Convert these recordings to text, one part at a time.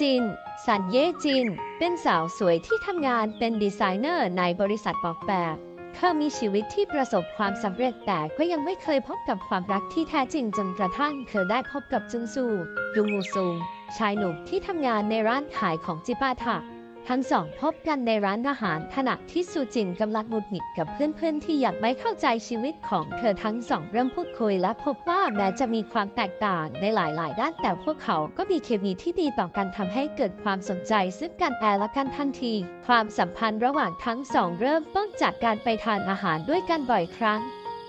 จิน สันเยจิน เป็นสาวสวยที่ทำงานเป็นดีไซเนอร์ในบริษัทออกแบบ เธอมีชีวิตที่ประสบความสำเร็จแต่ก็ยังไม่เคยพบกับความรักที่แท้จริงจนกระทั่งเธอได้พบกับจุนซูยุงูซุง ชายหนุ่มที่ทำงานในร้านขายของจิปาถะ ทั้งสองพบกันในร้านอาหารขณะที่ซูจินกำลังหงุดหงิดกับเพื่อนๆ ที่อยากไม่เข้าใจชีวิตของเธอทั้งสองเริ่มพูดคุยและพบว่าแม้จะมีความแตกต่างในหลายๆ ด้านแต่พวกเขาก็มีเคมีที่ดีต่อกันทำให้เกิดความสนใจซึ่งกันแอละกันทันที ความสัมพันธ์ระหว่างทั้งสองเริ่มต้นจากการไปทานอาหารด้วยกันบ่อยครั้ง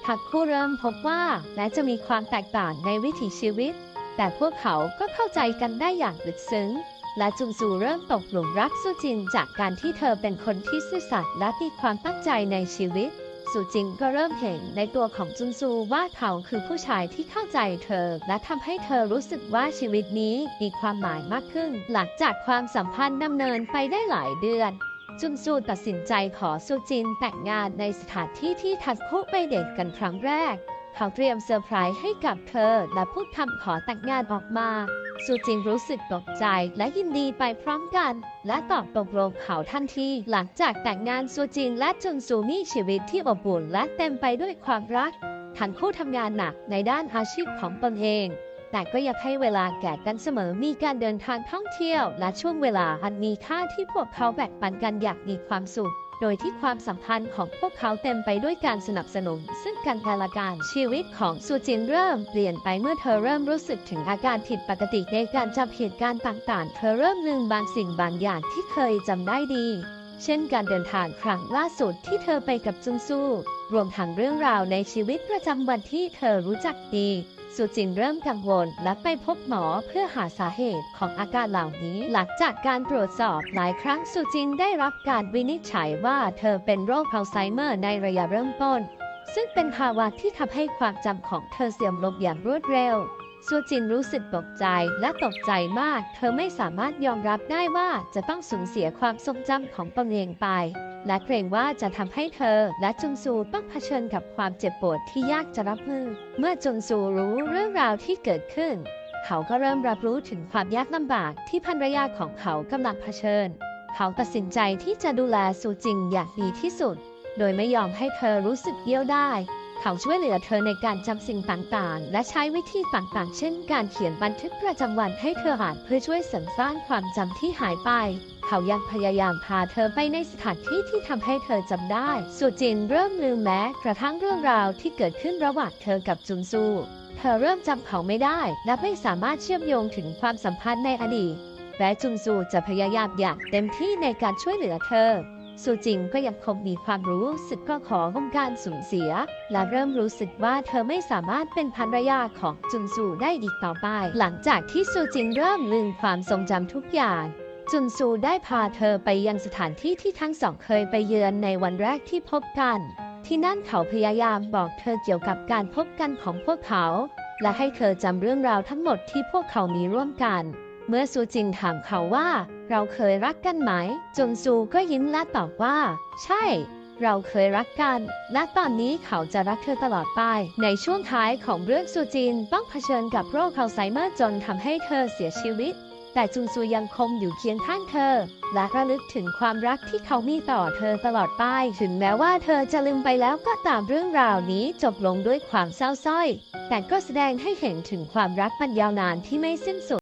ทั้งคู่เริ่มพบว่าแม้จะมีความแตกต่างในวิถีชีวิต แต่พวกเขาก็เข้าใจกันได้อย่างลึกซึ้ง และจุงซูเริ่มตกหลุมรักสุจินจากการที่เธอเป็นคนที่ซื่อสัตย์และมีความตั้งใจในชีวิต สุจินก็เริ่มเห็นในตัวของจุนซูว่าเขาคือผู้ชายที่เข้าใจเธอ และทำให้เธอรู้สึกว่าชีวิตนี้มีความหมายมากขึ้น หลังจากความสัมพันธ์ดำเนินไปได้หลายเดือนจุนซูตัดสินใจขอสุจินแต่งงานในสถานที่ที่ทัดคู่ไปเดทกันครั้งแรก เขาเตรียมเซอร์ไพรส์ให้กับเธอ และพูดคำขอแต่งงานออกมาสุจินรู้สึกตกใจและยินดีไปพร้อมกัน และตอบตกลงเขาทันทีหลังจากแต่งงานสุจินและจุนซูมีชีวิตที่อบอุ่นและเต็มไปด้วยความรักทั้งคู่ทำงานหนักในด้านอาชีพของตนเอง แต่ก็อยากให้เวลาแก่กันเสมอมีการเดินทางท่องเที่ยว และช่วงเวลาอันมีค่าที่พวกเขาแบ่งปันกันอยางมีความสุข โดยที่ความสัมพันธ์ของพวกเขาเต็มไปด้วยการสนับสนุน ซึ่งกันและกันชีวิตของซูจินเริ่มเปลี่ยนไปเมื่อเธอเริ่มรู้สึกถึงอาการผิดปกติในการจำเหตุการณ์ต่างๆ เธอเริ่มลืมบางสิ่งบางอย่างที่เคยจำได้ดี เช่นการเดินทางครั้งล่าสุดที่เธอไปกับจุนซูรวมทั้งเรื่องราวในชีวิตประจำวันที่เธอรู้จักดี สุจินเริ่มกังวลและไปพบหมอเพื่อหาสาเหตุของอาการเหล่านี้ หลังจากการตรวจสอบหลายครั้งสุจินได้รับการวินิจฉัยว่าเธอเป็นโรคอัลไซเมอร์ในระยะเริ่มต้น ซึ่งเป็นภาวะที่ทำให้ความจำของเธอเสื่อมลงอย่างรวดเร็ว ซูจินรู้สึกตกใจและตกใจมาก เธอไม่สามารถยอมรับได้ว่าจะต้องสูญเสียความทรงจำของตนเองไป และเกรงว่าจะทำให้เธอและจุนซูต้องเผชิญกับความเจ็บปวดที่ยากจะรับมือ เมื่อจุนซูรู้เรื่องราวที่เกิดขึ้น เขาก็เริ่มรับรู้ถึงความยากลำบากที่ภรรยาของเขากำลังเผชิญ เขาตัดสินใจที่จะดูแลซูจินอย่างดีที่สุด โดยไม่ยอมให้เธอรู้สึกเยี่ยวได้ เขาช่วยเหลือเธอในการจำสิ่งต่างๆ และใช้วิธีต่างๆ เช่น การเขียนบันทึกประจำวันให้เธออ่านเพื่อช่วยเสริมสร้างความจำที่หายไป เขายังพยายามพาเธอไปในสถานที่ที่ทำให้เธอจำได้ สุจินเริ่มลืมแม้กระทั่งเรื่องราวที่เกิดขึ้นระหว่างเธอกับจุนซูเธอเริ่มจำเขาไม่ได้ และไม่สามารถเชื่อมโยงถึงความสัมพันธ์ในอดีตแม้จุนซูจะพยายามอย่างเต็มที่ในการช่วยเหลือเธอ สุจิงก็ยังคงมีความรู้สึกก็ขอของการสูญเสีย และเริ่มรู้สึกว่าเธอไม่สามารถเป็นภรรยาของจุนซูได้อีกต่อไป หลังจากที่สุจิงเริ่มลืมความทรงจำทุกอย่าง จุนซูได้พาเธอไปยังสถานที่ที่ทั้งสองเคยไปเยือนในวันแรกที่พบกัน ที่นั่นเขาพยายามบอกเธอเกี่ยวกับการพบกันของพวกเขา และให้เธอจำเรื่องราวทั้งหมดที่พวกเขามีร่วมกัน เมื่อซูจินถามเขาว่า เราเคยรักกันไหมจุนซูก็ยิ้มและตอบว่า ใช่ เราเคยรักกัน และตอนนี้เขาจะรักเธอตลอดไป ในช่วงท้ายของเรื่องซูจินต้องเผชิญกับโรคอัลไซเมอร์จนทำให้เธอเสียชีวิต แต่จุนซูยังคงอยู่เคียงข้างเธอ และระลึกถึงความรักที่เขามีต่อเธอตลอดไป ถึงแม้ว่าเธอจะลืมไปแล้วก็ตามเรื่องราวนี้จบลงด้วยความเศร้าส้อย แต่ก็แสดงให้เห็นถึงความรักมันยาวนานที่ไม่สิ้นสุด